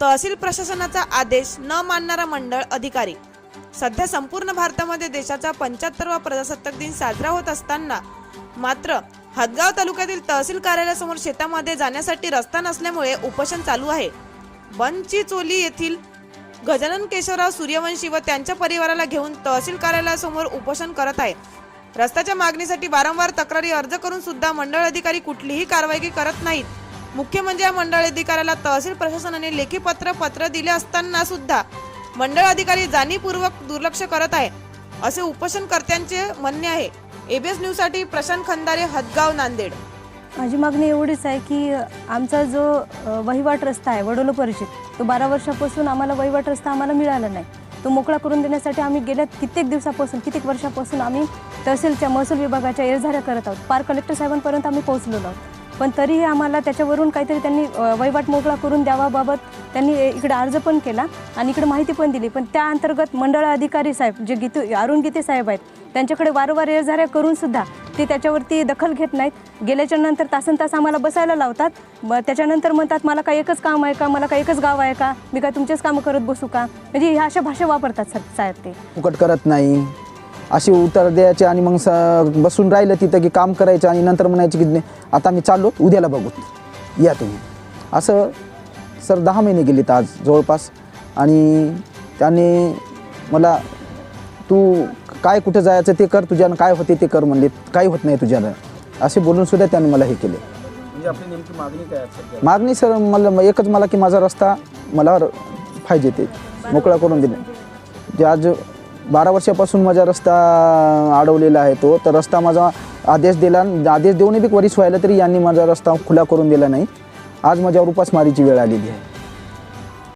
तहसील प्रशासनाचा आदेश न मानणारा मंडळ अधिकारी. सध्या संपूर्ण भारतामध्ये देशाचा पंच्याहत्तरवा प्रजासत्ताक दिन साजरा होत असताना मात्र हदगाव तालुक्यातील तहसील कार्यालयासमोर शेतामध्ये जाण्यासाठी रस्ता नसल्यामुळे उपोषण चालू आहे. बनची चोली येथील गजानन केशवराव सूर्यवंशी व त्यांच्या परिवाराला घेऊन तहसील कार्यालयासमोर उपोषण करत आहे रस्त्याच्या मागणीसाठी वारंवार तक्रारी अर्ज करून सुद्धा मंडळ अधिकारी कुठलीही कारवाई करत नाहीत. मुख्य म्हणजे या मंडळ अधिकाऱ्याला तहसील प्रशासनाने लेखी पत्र पत्र दिले असताना सुद्धा मंडळ अधिकारी जाणीवपूर्वक दुर्लक्ष करत आहे असे उपोषणकर्त्यांचे म्हणणे आहे. एबीएस न्यूजसाठी प्रशांत खंदारे हदगाव नांदेड. माझी मागणी एवढीच आहे की आमचा जो वहिवाट रस्ता आहे वडोलो परिषद तो बारा वर्षापासून आम्हाला वहिवाट रस्ता आम्हाला मिळाला नाही. तो मोकळा करून देण्यासाठी आम्ही गेल्या कित्येक दिवसापासून कित्येक वर्षापासून आम्ही तहसीलच्या महसूल विभागाच्या एरझाऱ्या करत आहोत. पार कलेक्टर साहेबांपर्यंत आम्ही पोहोचलेलो आहोत. पण तरीही आम्हाला त्याच्यावरून काहीतरी त्यांनी वहिवाट मोकळा करून द्यावाबाबत त्यांनी इकडे अर्ज पण केला आणि इकडे माहिती पण दिली. पण त्या अंतर्गत मंडळ अधिकारी साहेब जे गीतू अरुण गीते साहेब आहेत त्यांच्याकडे वारंवार एरझाऱ्या करून सुद्धा ते त्याच्यावरती दखल घेत नाहीत. गेल्याच्यानंतर तासन तास आम्हाला बसायला लावतात. ब त्याच्यानंतर म्हणतात मला काय एकच काम आहे का? मला काय एकच गाव आहे का? मी काय तुमचेच कामं करत बसू का? म्हणजे ह्या अशा भाषा वापरतात सर साहेब ते. फुकट करत नाही. अशी उत्तर द्यायचे आणि मग स बसून राहिलं तिथं की काम करायचं आणि नंतर म्हणायचे की "नाही, आता मी चाललो उद्याला बघू. या तुम्ही. असं सर दहा महिने गेलेत आज जवळपास. आणि त्याने मला तू काय कुठं जायचं ते कर तुझ्यानं काय होते ते कर म्हणले काही होत नाही तुझ्यानं असे बोलून सुद्धा त्याने मला हे केले. म्हणजे आपली नेमकी मागणी काय मागणी सर मला एकच मला की माझा रस्ता मला पाहिजे ते मोकळा करून दिले जे आज बारा वर्षापासून माझा रस्ता अडवलेला आहे तो. तर रस्ता माझा आदेश दिला आदेश देऊनही बी वरीस व्हायला तरी यांनी माझा रस्ता खुला करून दिला नाही. आज माझ्यावर उपासमारीची वेळ आलेली आहे.